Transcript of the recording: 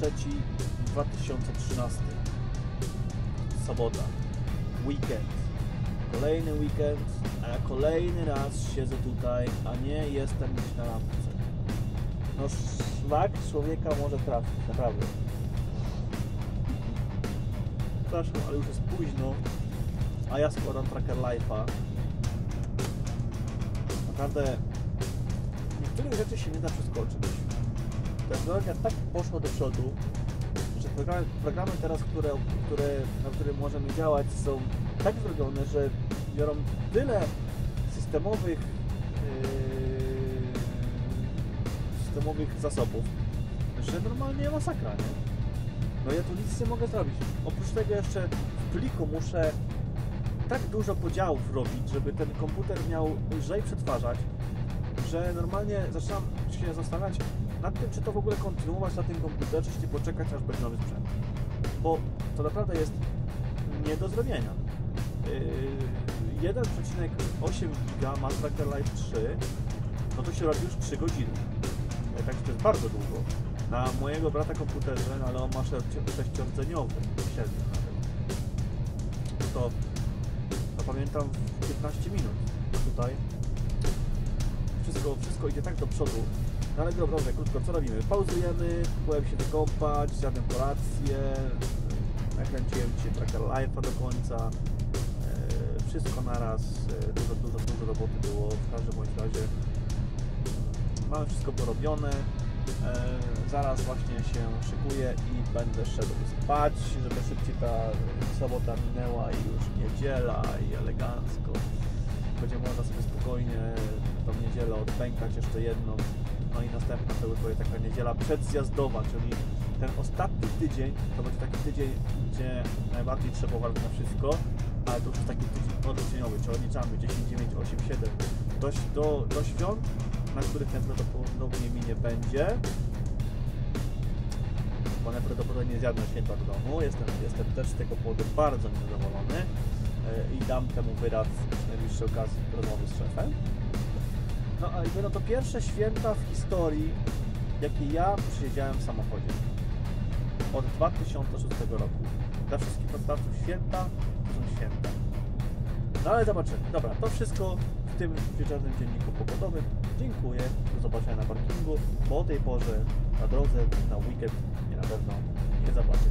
16.03.2013 Sobota. Weekend. Kolejny weekend, a ja kolejny raz siedzę tutaj, a nie jestem gdzieś na lampce. No szlak człowieka może trafić, naprawdę. Przepraszam, ale już jest późno, a ja składam tracker life'a. Naprawdę niektórych rzeczy się nie da przeskoczyć. Technologia tak poszła do przodu, że programy, programy teraz, które, które, na których możemy działać są tak zrobione, że biorą tyle systemowych yy, systemowych zasobów, że normalnie masakra, nie? No ja tu nic nie mogę zrobić. Oprócz tego jeszcze w pliku muszę tak dużo podziałów robić, żeby ten komputer miał lżej przetwarzać, że normalnie zaczynam się zastanawiać nad tym, czy to w ogóle kontynuować na tym komputerze, czy poczekać aż będzie nowy sprzęt. Bo to naprawdę jest nie do zrobienia. Yy, 1,8 giga ma Tracker Life 3, no to się robi już 3 godziny. Yy, Także to jest bardzo długo. Na mojego brata komputerze, no ale on ma sześciordzeniowy, 7 nawet. To, to pamiętam w 15 minut. Tutaj wszystko, wszystko idzie tak do przodu. No ale dobra, krótko, co robimy? Pauzujemy, byłem się wykąpać, zjadłem kolację, nakręciłem Ci Tracker Life'a do końca. E, Wszystko naraz, e, dużo, dużo, dużo roboty było. W każdym bądź razie mamy wszystko porobione. E, Zaraz właśnie się szykuję i będę szedł spać, żeby szybciej ta sobota minęła i już niedziela i elegancko. Będzie można sobie spokojnie niedzielę odpękać jeszcze jedną. No i następna to będzie taka niedziela przedzjazdowa, czyli ten ostatni tydzień to będzie taki tydzień, gdzie najbardziej trzeba uważać na wszystko, ale to już jest taki tydzień odrodzeniowy, czy odliczamy 10, 9, 8, 7 do, do, do świąt, na których najprawdopodobniej mi nie będzie, bo najprawdopodobniej zjadę na święta w domu. Jestem, jestem też z tego powodu bardzo niezadowolony e, i dam temu wyraz przy najbliższej okazji rozmowy z szefem. No a będą to pierwsze święta w historii, jakie ja przysiedziałem w samochodzie. Od 2006 roku. Dla wszystkich pracodawców święta to są święta. No ale zobaczymy. Dobra, to wszystko w tym wieczornym dzienniku pogodowym. Dziękuję. Do zobaczenia na parkingu, bo o tej porze na drodze na weekend mnie na pewno nie zobaczę.